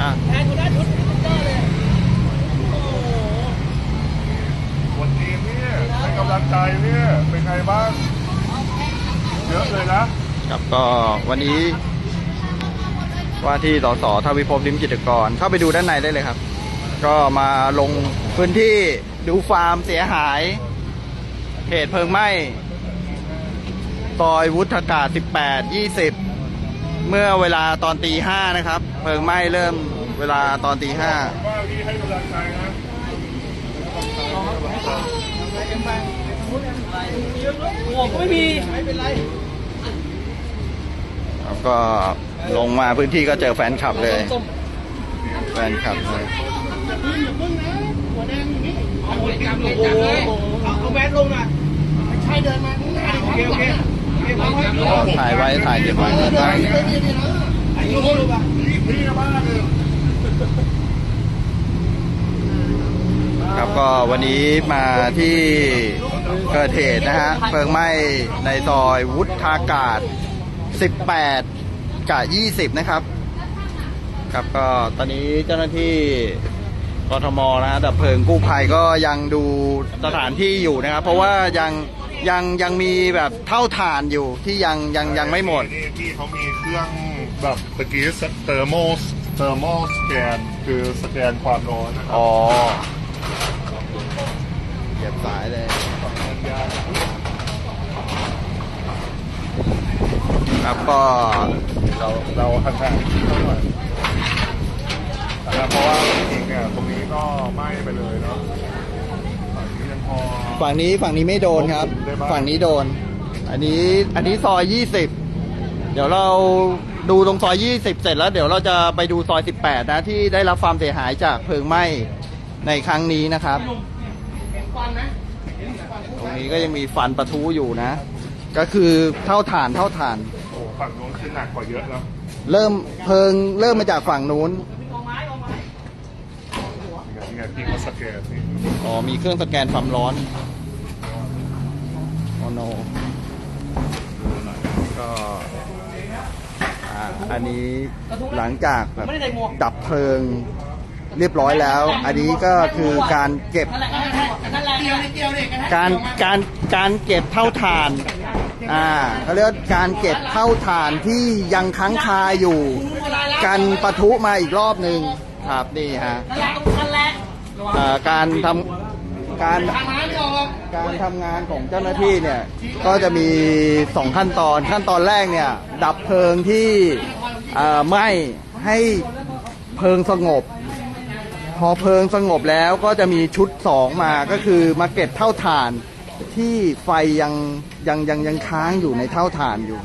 อะ แทนคนนั้นชุดเจ้าเลย โอ้โหวันนี้เนี่ยให้กำลังใจเนี่ยเป็นไงบ้าง เยอะเลยนะครับก็วันนี้ ว่าที่สสทวีภพลิมจิตรกร เข้าไปดูด้านในได้เลยครับ ก็มาลงพื้นที่ดูฟาร์มเสียหาย เหตุเพลิงไหม้ซอยวุฒากาศ18 20 เมื่อเวลาตอนตีห้านะครับ เพลิงไหม้เริ่มเวลาตอนตีห้าว่าพี่ให้กำลังใจนะหมวกก็ไม่มีไม่เป็นไรแล้วก็ลงมาพื้นที่ก็เจอแฟนคลับเลยส้มแฟนคลับเลยเอาหัวจับเลยจับเลยเอาเอาแมสลงอะไม่ใช่เดินมาข้างหน้าโอเคโอเคโอเคเอาไว้ก็ถ่ายไว้ถ่ายเก็บไว้ ไอ้ยูรู้ป่ะพี่บ้าเลยครับก็วันนี้มาที่เกิดเหตุนะฮะเพลิงไหม้ในซอยวุฒากาศ 18 กับ 20 นะครับ ครับก็ตอนนี้เจ้าหน้าที่กทมนะฮะดับเพลิงกู้ภัยก็ยังดูสถานที่อยู่นะครับ เพราะว่ายังยังยังมีแบบเท่าฐานอยู่ที่ยังยังยังไม่หมดนี่พี่เขามีเครื่อง แบบเมื่อกี้เทอร์โมเทอร์โมสแกนคือสแกนความร้อนนะครับอ๋อเก็บสายเลยครับก็เราเราห่างๆที่เขาหน่อยนะครับเพราะว่าจริงๆเนี่ยตรงนี้ก็ไหม้ไปเลยเนาะฝั่งนี้ยังพอฝั่งนี้ฝั่งนี้ไม่โดนครับได้ปะฝั่งนี้โดน อันนี้อันนี้ซอยยี่สิบเดี๋ยวเรา ดูตรงซอยยี่สิบเสร็จแล้วเดี๋ยวเราจะไปดูซอยสิบแปดนะที่ได้รับความเสียหายจากเพลิงไหม้ในครั้งนี้นะครับฟันนะตรงนี้ก็ยังมีฟันประทุอยู่นะ ก็คือเท่าฐานเท่าฐาน โอ้ฝั่งนู้นคือหนักกว่าเยอะแล้วเริ่มเพลิงเริ่มมาจากฝั่งนู้นเอาไม้เอาไม้นี่ไงพี่เขาสแกนนี่อ๋อมีเครื่องสแกนความร้อนโอโนก็ อ่าอันนี้หลังจากแบบไม่ได้ใส่หมวกดับเพลิงเรียบร้อยแล้ว อันนี้ก็คือการเก็บนั่นแหละนั่นแหละเกี่ยวเลยเกี่ยวเลยกันนะการการการเก็บเท่าฐาน อ่าเขาเรียกว่าการเก็บเท่าฐานที่ยังค้างคาอยู่ กันปะทุมาอีกรอบหนึ่งครับนี่ฮะนั่นแหละนั่นแหละอ่าการทำการ การทำงานของเจ้าหน้าที่เนี่ยก็จะมีสองขั้นตอนขั้นตอนแรกเนี่ยดับเพลิงที่เอ่อไหม้ให้เพลิงสงบ พอเพลิงสงบแล้วก็จะมีชุดสองมาก็คือมาเก็บเท่าฐานที่ไฟยังยังยังยังค้างอยู่ในเท่าฐานอยู่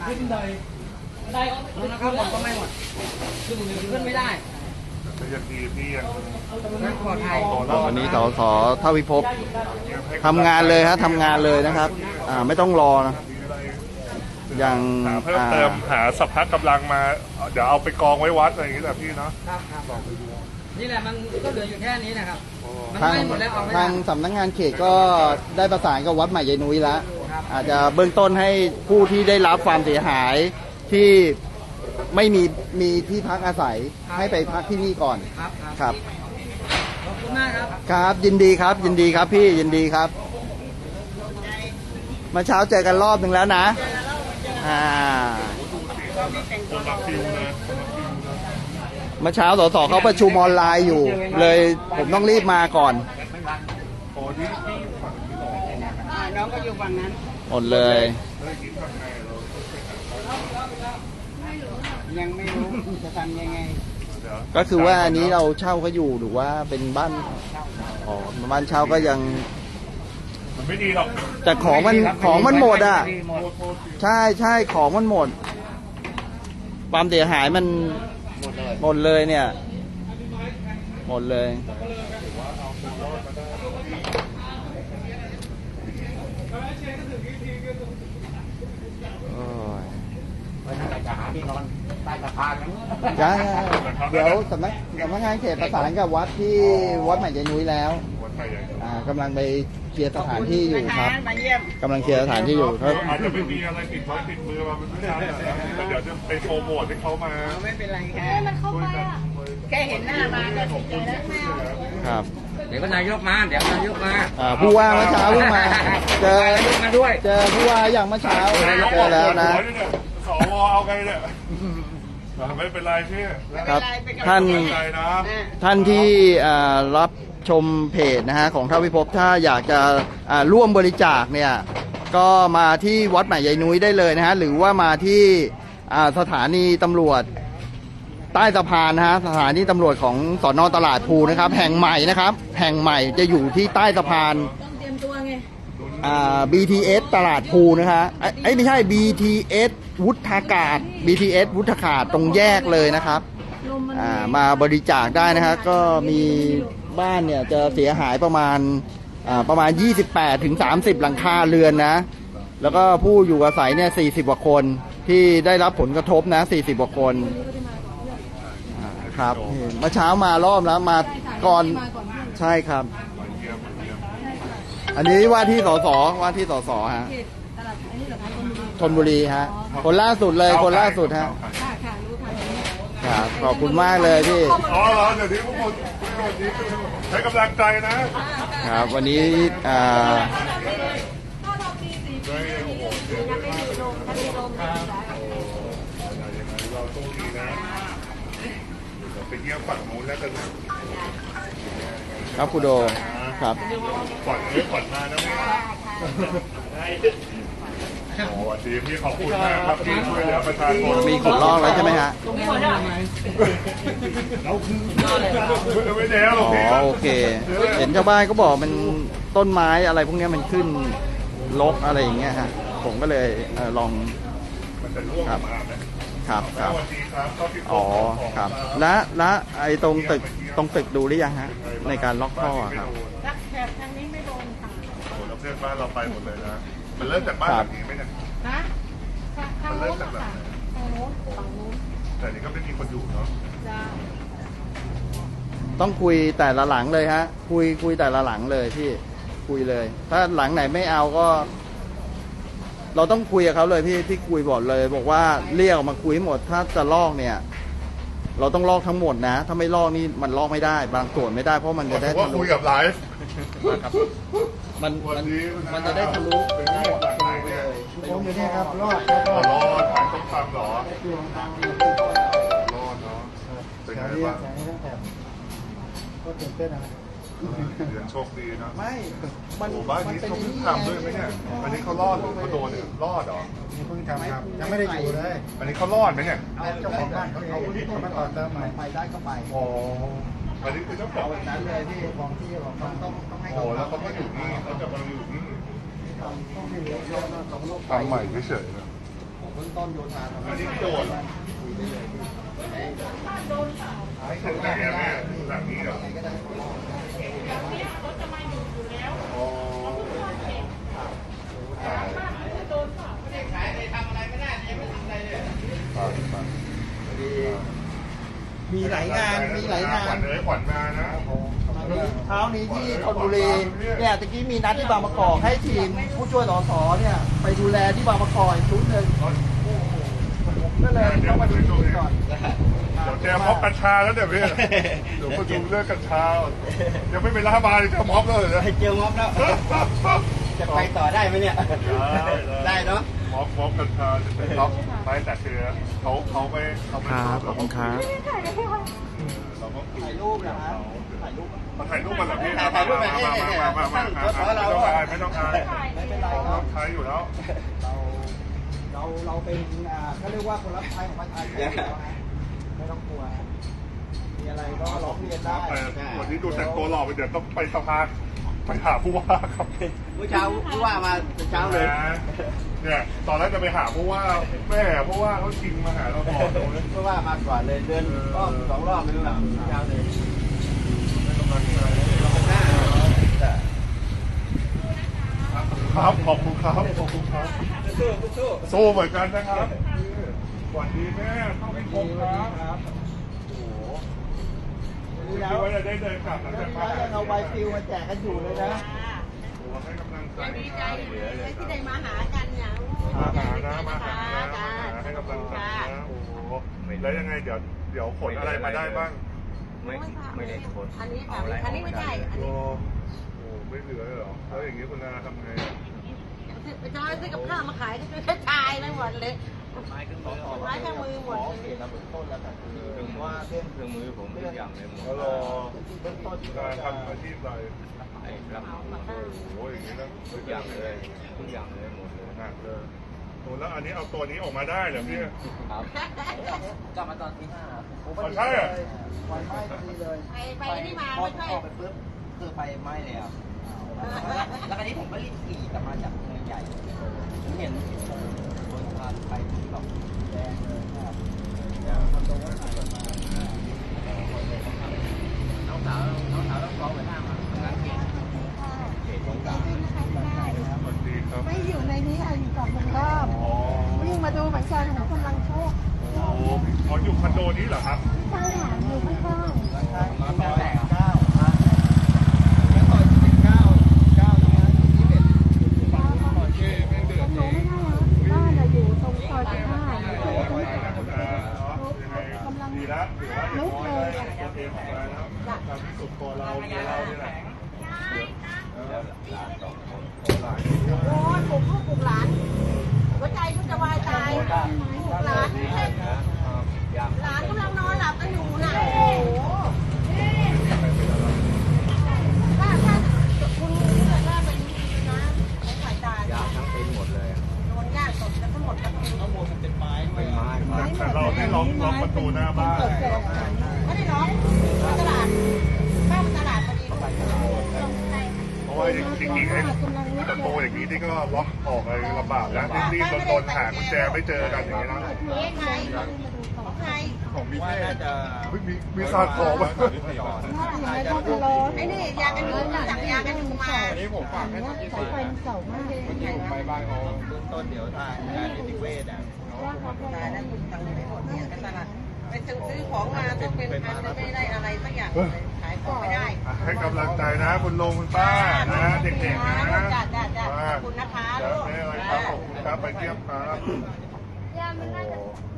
ได้ก็นะครับผมก็ไม่หมดคือผมขึ้นไม่ได้แต่ ยังดีพี่ยังไม่ปลอดภัยต่อรอดวันนี้สสทวิภพทำงานเลยฮะทำงานเลยนะครับ อ่าไม่ต้องรอนะยังหาเพิ่มอ่าเติมหาสัพพะกำลังมา เดี๋ยวเอาไปกองไว้วัดอะไรอย่างนี้แหละพี่เนาะครับครับนี่แหละมันก็เหลืออยู่แค่นี้นะครับมันทางไม่หมดแล้วเอาไม่ได้ทางสำนักงานเขตก็ได้ประสานกับวัดใหม่ยายนุ้ยแล้วอาจจะเบื้องต้นให้ผู้ที่ได้รับความเสียหายที่ ไม่มีมีที่พักอาศัยให้ไปพักที่นี่ก่อนครับครับครับขอบคุณมากครับครับยินดีครับ ยินดีครับพี่ยินดีครับเมื่อเช้าเจอกันรอบหนึ่งแล้วนะอ่าคนรับฟิวนะเมื่อเช้าสสเขาประชุมออนไลน์อยู่ เลยผมต้องรีบมาก่อนโอ้ที่ที่ฝั่งที่บอกน้องก็อยู่ฝั่งนั้นหมดเลย ยังไม่รู้จะทำยังไงเดี๋ยวก็คือว่าอันนี้เราเช่าเขาอยู่หรือว่าเป็นบ้านอ๋อบ้านเช่าก็ยัง มันไม่ดีหรอกแต่ของมันของมันหมดอะโทษโทษใช่ใช่ของมันหมด ความเสียหายมันหมดเลยเนี่ย หมดเลย โอ้ย จะหาที่นอนใต้สะพาน จ้าเดี๋ยวสำนักสำนักงานเขตประสานกับวัดที่วัดใหม่ใจนุ้ยแล้ววัดไทยใหญ่อ่ากำลังไปเคลียร์สถานที่อยู่ครับมาเยี่ยมกำลังเคลียร์สถานที่อยู่ครับอาจจะไม่มีอะไรติดไม้ติดมือมาเป็นไม่ใช่แต่เดี๋ยวจะไปโปรโมทให้เขามาไม่เป็นไรแค่ช่วยกันแค่เห็นหน้าขอบคุณที่ช่วยเหลือครับเดี๋ยวก็นายกมาเดี๋ยวนายกมาอ่าผู้ว่าเมื่อเช้าเพิ่งมาเจอนายกมาด้วยเจอผู้ว่าอย่างเมื่อเช้าเจอแล้วนะสวเอาไงเนี่ย ไม่เป็นไรพี่ครับท่านใจนะท่านที่อ่ารับชมเพจนะฮะของท่าพิภพถ้าอยากจะอ่าร่วมบริจาคเนี่ยก็มาที่วัดใหม่ยายนุ้ยได้เลยนะฮะหรือว่ามาที่อ่าสถานีตำรวจ ใต้สะพานนะฮะสถานีตำรวจของสอนอตลาดภูนะครับ แห่งใหม่นะครับ แห่งใหม่จะอยู่ที่ใต้สะพานต้องเตรียมตัวไงอ่า BTS ตลาดภูนะคะเอ้ยเอ้ยไม่ใช่ BTS วุฒากาศ BTS วุฒากาศตรงแยกเลยนะครับลมมันอ่ามาบริจาคได้นะฮะก็มีบ้านเนี่ยจะเสียหายประมาณอ่าประมาณ 28ถึง30 หลังคาเรือนนะ แล้วก็ผู้อยู่อาศัยเนี่ย 40 กว่าคนที่ได้รับผลกระทบนะ 40 กว่าคนอ่าครับนี่เมื่อเช้ามารอบแล้วมาก่อนมาก่อนเพื่อนใช่ครับ อันนี้ว่าที่สสว่าที่สสฮะ เขต คะคนบุรีชนบุรีฮะ คนล่าสุดเลยคนล่าสุดฮะค่ะค่ะรู้ค่ะครับขอบคุณมากเลยพี่อ๋อเหรอเดี๋ยวนี้พวกคนพวกคนนี้ใช้กำลังใจนะครับวันนี้อ่าเฮ้ยโอ้โหเดี๋ยวยังไม่มีลมถ้ามีลมยังไงเราโชคดีนะเดี๋ยวไปเยี่ยมฝั่งนู้นแล้วกันนะครับคุณโดครับก่อนเอ้ยก่อนมานะพี่ โอ้สวัสดีพี่ขอบคุณมากครับที่ช่วยเหลือประชาชนมีขุดลอกแล้วใช่ไหมฮะไม่แน่หรอ๋อกพี่อโอเค เห็นชาวบ้านก็บอกมันต้นไม้อะไรพวกเนี้ยมันขึ้นลกอะไรอย่างเงี้ยฮะผมก็เลยเอ่อลองมันจะร่วงมาไหมครับครับสวัสดีครับเข้าที่อ๋อครับ และและไอ้ตรงตึกตรงตึกดูหรือยังฮะ ในการล็อกท่อครับแถบทางนี้ไม่โดนค่ะโอ้แล้วเพื่อนบ้านเราไปหมดเลยนะ มันเริ่มจากบ้านหลังนี้ไหมเนี่ยนะทางโน้นค่ะทางโน้นฝั่งโน้นแต่นี่ก็ไม่มีคนอยู่เนาะจะต้องคุยแต่ละหลังเลยฮะ คุยคุยแต่ละหลังเลยพี่คุยเลย ถ้าหลังไหนไม่เอาก็ เราต้องคุยกับเขาเลยพี่พี่คุยบอกเลย บอกว่าเรียกออกมาคุยให้หมด ถ้าจะลอกเนี่ย เราต้องลอกทั้งหมดนะ ถ้าไม่ลอกนี่มันลอกไม่ได้ บางส่วนไม่ได้เพราะมันจะได้ว่าทะลุคุยกับไลฟ์มันวั มันนนี้มันจะได้ทะลุทั้งหมดหลังไหนเนี่ยผมอยู่นี่ครับรอดอ๋อรอดขายต้มตำเหรอรอดเนาะเป็นไงบ้างก็ตื่นเต้นนะเดือนโชคดีนะไม่มันโอ้บ้านนี้เขาเพิ่งทำด้วยไหมเนี่ยอันนี้เขารอดหรือเขาโดนเนี่ยรอดเหรอเพิ่งทำครับยังไม่ได้อยู่เลยอันนี้เขารอดไหมเนี่ยเจ้าของบ้านเขาเอาที่มาต่อเติมใหม่ไปได้ก็ไปอ๋อ อันนี้คือเจ้าของแบบนั้นเลยพี่ของที่ของต้องต้องต้องให้โอ้เขาแล้วเขาก็อยู่นี่เขาจะมาอยู่นี่ต้องให้เหลือเยอะมากสองโลกทำใหม่เฉยๆนะเบื้องต้นโยธาทำอันนี้โดนไอ้ถึงไหนอะแม่หลังนี้เหรออ๋อไปไปมี หลายงานมีหลายงาขวันญเลยขวัญมานะเช้านี้ที่ธนบุรีเนี่ยตะกี้มีนัดที่บางประกอบให้ทีมผู้ช่วยสสเนี่ยไปดูแลที่บางประกอบอีกชุดหนึ่งก็เลยต้องมาดูชุดก่อนเดี๋ยวเจอม็อบกัญชาแล้วเดี๋ยวพี่เดี๋ยวประชุมเรื่องกัญชายังไม่เป็นรัฐบาลเลยเจอม็อบแล้วเหรอเจอม็อบแล้วจะไปต่อได้ไหมเนี่ยได้เนาะ ม็อบม็อบกัญชาจะเป็นล็อกไม่แต่คือเขาเขาไม่เขาไม่ครับขอบคุณครับเราก็คุยถ่ายรูปนะฮะถ่ายรูปมาถ่ายรูปกันเหรอพี่ถ่ายรูปกันเนี่ยมามามามามาไม่ต้องอายไม่ต้องอายไม่เป็นไรของครัรับบใช้อยู่แล้ว เราเราเราเป็นอ่าเขาเรียกว่าคนรับใช้ของประชาชนอยู่แล้วฮะไม่ต้องกลัวฮะมีอะไรก็ร้องเรียนได้แต่วันนี้ดูแต่งตัวหล่อไปเดี๋ยวต้องไปสภาไปหาผู้ว่าครับเมื่อเช้าผู้ว่ามาเช้าเลย เนี่ยตอนแรกจะไปหาผู้ว่าแม่ผู้ว่าเขาชิงมาหาเราก่อนเลยผู้ว่ามาก่อนเลยเดินรอบสองรอบเลยแบบเช้าเลยครับขอบคุณครับขอบคุณครับสู้สู้สู้เหมือนกันนะครับสวัสดีแม่เข้าไปพบครับโอ้โหรู้คิแล้ดวว่าจะได้เดินกลับหลังจากมายังเอาใบปลิวมาแจกกันอยู่เลยนะโอ้ ให้กำลังใจดีใจเลยที่ได้มาหากันอย่างมาหานะมาหานะมาหาให้กำลังใจนะโอ้โหแล้วยังไงเดี๋ยวเดี๋ยวขนอะไรมาได้บ้างไม่ไม่ได้คนอันนี้ค่ะอันนี้ไม่ใช่อันโอ้นี้โหไม่เหลือเลยเหรอแล้วอย่างนี้คุณนาทำไงอะไปจอยซื้อกับข้าวมาขายก็ซื้อกระชายเลยหมดเลย ไม้เครื่องมือไม้เครื่องมือหมดเลยถึงว่าเส้นเครื่องมือผมทุกอย่างเลยหมดแล้วรอการทำอาชีพอะไรไอ้รับเหมาโอ้โหอย่างนี้นะทุกอย่างเลยทุกอย่างเลยหมดเลยหนักเลยโอ้แล้วอันนี้เอาตัวนี้ออกมาได้เหรอพี่ครับกลับมาตอนที่ห้าอ๋อใช่เหรอไฟไหม้พอดีเลยไปไปนี่มาไม่ใช่ออกไปปุ๊บคือไฟไหม้แล้วแล้วอันนี้ผมก็รีบขี่กลับมาจากเมืองใหญ่ผมเห็นบนทาง ไปที่แบบแดงเลยครับน้องสาวน้องสาวต้องฟ้องไปห้ามาทำงานเก่งเก่งของสาวไม่อยู่ในนี้อยู่กับลุงรอบอ๋อวิ่งมาดูเหมือนกันของกำลังโชคโอ้โหอ๋ออยู่คอนโดนี้เหรอครับ ใช่ค่ะอยู่ข้าง มาต่อแตก เก้าแล้วต่อยสิบเก้าเก้าตรงนั้นยี่สิบเอ็ด ๆตรงนู้นไม่ได้แล้วบ้านเราอยู่ตรงซอยสิบห้า อ๋อคุณอาอ๋อยังไงดีแล้วถือว่าอย่างน้อยได้ตัวเองของเราแล้วทำที่สุดตัวเราเมียเราเนี่ยแหละ โอ้ยปลุกลูกปลุกหลาน หัวใจก็จะวายตายปลุกหลานไม่ใช่หลานกำลังนอนหลับกันอยู่น่ะโอ้โหถ้าถ้าคุณเกิดว่าเป็นนะใช้สายตายาทั้งเป็นหมดเลย โดนญาติตบกันทั้งหมดทั้งเป็น ข้างบนมันเป็นไม้ด้วย ไม้ไม้ แต่เราได้ล็อกล็อกประตูหน้าบ้าน ไม่ได้ร้องไปตลาดเข้าตลาดพอดี เพราะว่าจริงๆไอ้ประตูอย่างนี้ที่ก็ล็อกออกอะไรลำบากนะรีบๆโดนๆหากุญแจ ไม่เจอกันอย่างนี้นะเอ๊ะใครของใครของพี่ว่าเท่น่าจะเฮ้ยมีมีสาดของมาน่าจะพวกไอ้นี่ยากันยุงจับยากันยุงมาอันนี้ผมฝากให้ทางยี่สิบเมื่อกี้ผมไปบ้านเขาเบื้องต้นเดี๋ยวทางงานนิติเวชอะตายแล้วคุณตังค์ไม่หมดเนี่ยกันตลาด ไปซื้อซื้อของมาต้องเป็นพันไม่ได้อะไรสักอย่างเลยขายของไม่ได้ ให้กำลังใจนะคุณลุงคุณป้านะเด็กๆนะจ้าจ้าจ้ามาขอบคุณนะคะจะลูกไม่อะไรครับขอบคุณครับไปเที่ยวครับโอ้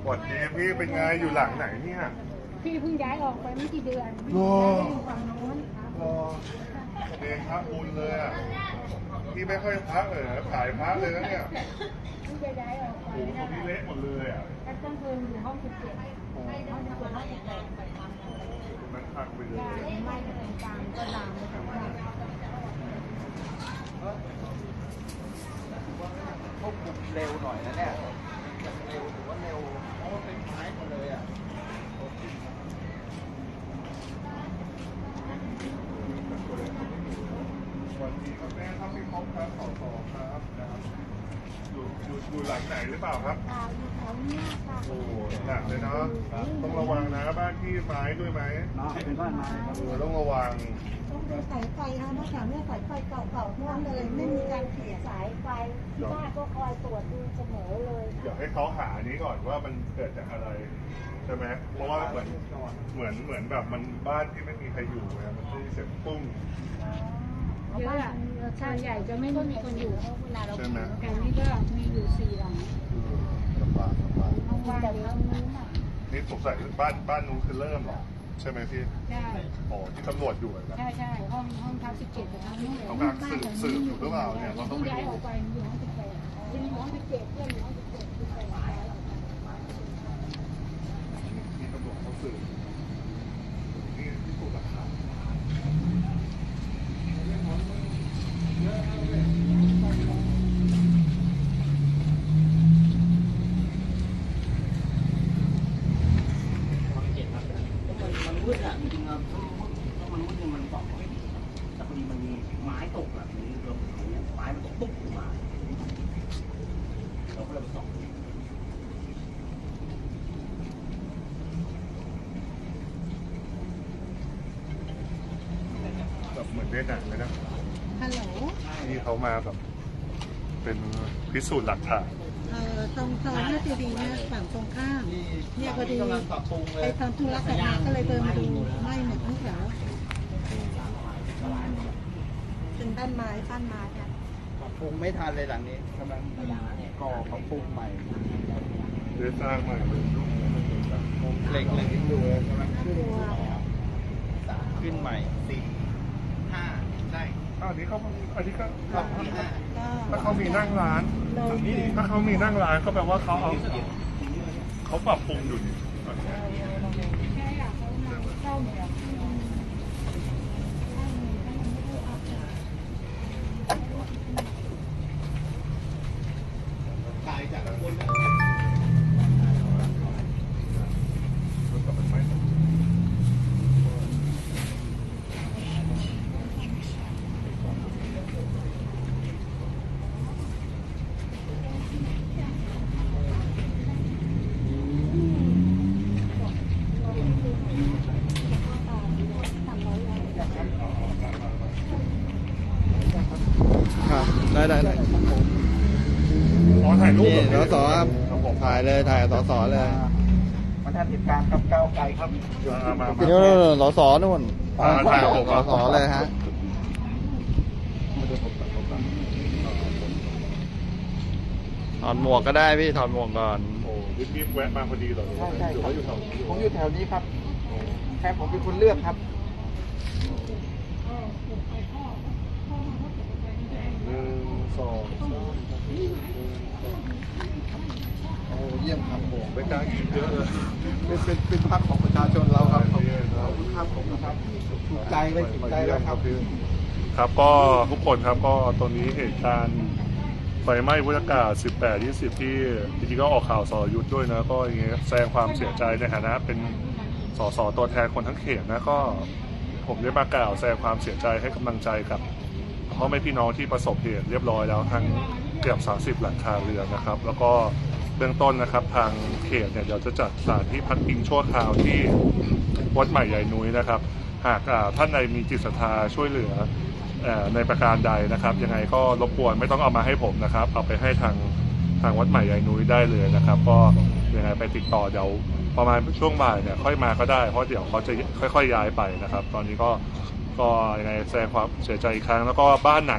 สวัสดีพี่เป็นไงอยู่หลังไหนเนี่ยพี่เพิ่งย้ายออกไปไม่กี่เดือนรออยู่ฝั่งโน้นรอเดงพระบุญเลยอะพี่ไม่ค่อยพักเลยนะขายพระเลยนะเนี่ยเพิ่งจะย้ายออกไปโอ้โหตรงนี้เละหมดเลยอะแอปเปิ้ลเพิ่มอยู่ห้องสิบเจ็ด โอ้โหห้องสิบเจ็ดห้องสิบแปดมันพักไปเลยไม่ก็เป็นกลางก็ลามไปถึงว่าควบคุมเร็วหน่อยนะเนี่ยเร็วถือว่าเร็วเพราะว่าเป็นไม้หมดเลยอะวันนี้ครับแม่ครับพี่พบครับขอสองครับนะครับ อยู่อยู่อยู่หลังไหนหรือเปล่าครับอ่าอยู่แถวเนี้ยค่ะโอ้หนักเลยเนาะต้องระวังนะบ้านที่ไม้ด้วยไหมเป็นบ้านไม้เออต้องระวังต้องดูสายไฟนะเมื่อก่อนเนี่ยสายไฟเก่าๆทั้งนั้นเลยไม่มีการเสียสายไฟที่บ้านก็คอยตรวจดูเสมอเลยอยากให้เขาหาอันนี้ก่อนว่ามันเกิดจากอะไรใช่ไหมเพราะว่าเหมือนเหมือนเหมือนแบบมันบ้านที่ไม่มีใครอยู่ไงมันได้ยินเสียงปุ้ง เยอะอะส่วนใหญ่จะไม่ค่อยมีคนอยู่เพราะเวลาเราใช่ไหมแถวนี้ก็มีอยู่สี่หลังลำบากลำบากห้องว่างเดี๋ยวนู้นอะนี่สงสัยบ้านบ้านนู้นคือเริ่มเหรอใช่ไหมพี่ใช่อ๋อที่ตำรวจอยู่นะ ใช่ใช่ห้องห้องพักสิบเจ็ดกับห้องนู้นเขากำลังสืบสืบอยู่หรือเปล่าเนี่ยเราต้องไปย้ายดู ออกไปอยู่ห้องสิบแปดอยู่ห้องสิบเจ็ดเพื่อนอยู่ห้องสิบเจ็ดสิบแปดย้ายออกไป ที่ตำรวจเขาสืบนี่ที่ถูกหลักฐาน มันมืดอะจริงๆอะถ้ามันมืดเนี่ยมันบอกไม่ดีแต่พอดีมันมีไม้ตกแบบนี้รวมถึงเนี่ยไม้มันตกตุ๊บลงมาเราก็เลยไปส่อง แบบเหมือนได้หนังเลยนะฮัลโหลที่เขามาแบบเป็นพิสูจน์หลักฐานเอ่อตรงซอยนาตีดีเนี่ยฝั่งตรงข้ามเนี่ยพอดีกำลังปรับปรุงเลไปยทำธุระกับมาก็เลยเดินมาดูไหม้หมดทั้งแถวเป็นบ้านไม้บ้านไม้ค่ะปรับปรุงไม่ทันเลยหลังนี้กำลังก่อปรับปรุงใหม่ได้สร้างใหม่เลยเหล็กเหล็กที่ดูเลยกำลังขึ้นขึ้นใหม่สี่ห้าใช่ อันนี้เขาอันนี้ก็รอบที่ห้าถ้าเขามีนั่งร้าน ถ้าเขามีนั่งร้านก็แปลว่าเขาเอาเขาปรับปรุงอยู่นี่ ได้ได้ได้ขอถ่ายรูปนี่หน่อยสสครับครับผมถ่ายเลยถ่ายสสเลยมันทำเหตุการณ์กับก้าวไกลครับมามามานู่นสสนู่นอ่าถ่ายกับผมสสเลยฮะถอดหมวกก็ได้พี่ถอดหมวกก่อนโอ้วิบวิบแวะมาพอดีเลยใช่ใช่หรือครัว่าบอยู่แถวนี้ผมอยู่แถวนี้ครับแค่ผมเป็นคนเลือกครับ หนึ่ง สองสามโอ้เยี่ยมครับผมไม่กล้ากินเยอะเลยเป็นเป็นเป็นพักของประชาชนเราครับขอบคุณครับผมนะครับถูกใจเลยถูกใจแล้วครับครับก็ทุกคนครับก็ตอนนี้เหตุการณ์ไฟไหม้วุฒิอากาศ 18 20 ที่จริงๆก็ออกข่าวสอยุทธด้วยนะ ก็อย่างเงี้ยแสดงความเสียใจในฐานะเป็นสสตัวแทนคนทั้งเขตนะก็ผมได้มากล่าวแสดงความเสียใจให้กำลังใจกับ พ่อแม่พี่น้องที่ประสบเหตุเรียบร้อยแล้วทั้งเกือบ 30 หลังคาเรือนนะครับ แล้วก็เบื้องต้นนะครับ ทางเขตเนี่ยเดี๋ยวจะจัดสถานที่พักพิงชั่วคราวที่วัดใหม่ใหญ่นุ้ยนะครับ หากท่านใดมีจิตศรัทธาช่วยเหลืออในประการใดนะครับ ยังไงก็รบกวนไม่ต้องเอามาให้ผมนะครับ เอาไปให้ทางทางวัดใหม่ใหญ่นุ้ยได้เลยนะครับ ก็ยังไงไปติดต่อเดี๋ยวประมาณช่วงบ่ายเนี่ยค่อยมาก็ได้เพราะเดี๋ยวเขาจะค่อย ๆ ย้ายไปนะครับ ตอนนี้ก็ ก็ยังไงแสดงความเสียใจอีกครั้ง แล้วก็บ้านไหน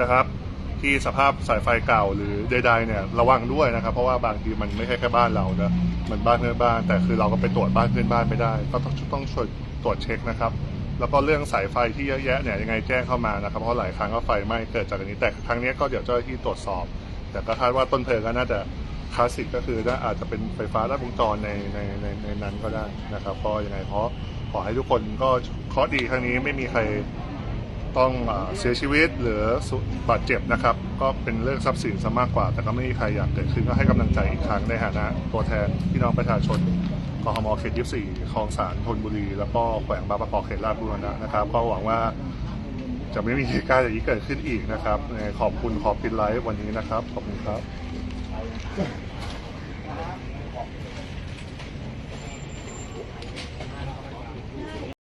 นะครับ ที่สภาพสายไฟเก่าหรือใดๆเนี่ยระวังด้วยนะครับ เพราะว่าบางทีมันไม่ใช่แค่บ้านเรานะมันบ้านเพื่อนบ้าน แต่คือเราก็ไปตรวจบ้านเพื่อนบ้านไม่ได้ ก็ต้องต้องช่วยตรวจเช็คนะครับ แล้วก็เรื่องสายไฟที่เยอะแยะเนี่ยยังไงแจ้งเข้ามานะครับ เพราะหลายครั้งก็ไฟไหม้เกิดจากอันนี้ แต่ครั้งนี้ก็เดี๋ยวเจ้าหน้าที่ตรวจสอบ แต่ก็คาดว่าต้นเพลิงก็น่าจะคลาสสิกก็คือน่าอาจจะเป็นไฟฟ้าลัดวงจรในในในในนั้นก็ได้นะครับ ก็ยังไงเพราะ ขอให้ทุกคนก็เคราะห์ดีครั้งนี้ไม่มีใครต้องเสียชีวิตหรือบาดเจ็บนะครับ ก็เป็นเรื่องทรัพย์สินซะมากกว่า แต่ก็ไม่มีใครอยากเกิดขึ้นก็ให้กำลังใจอีกครั้งในฐานะ ตัวแทนพี่น้องประชาชนกทมเขต24คลองสารธนบุรี แล้วก็แขวงบางประกอบเขตลาดบุรณะนะครับ ก็หวังว่าจะไม่มีเหตุการณ์อย่างนี้เกิดขึ้นอีกนะครับขอบคุณขอบปินไลฟ์วันนี้นะครับ ขอบคุณครับ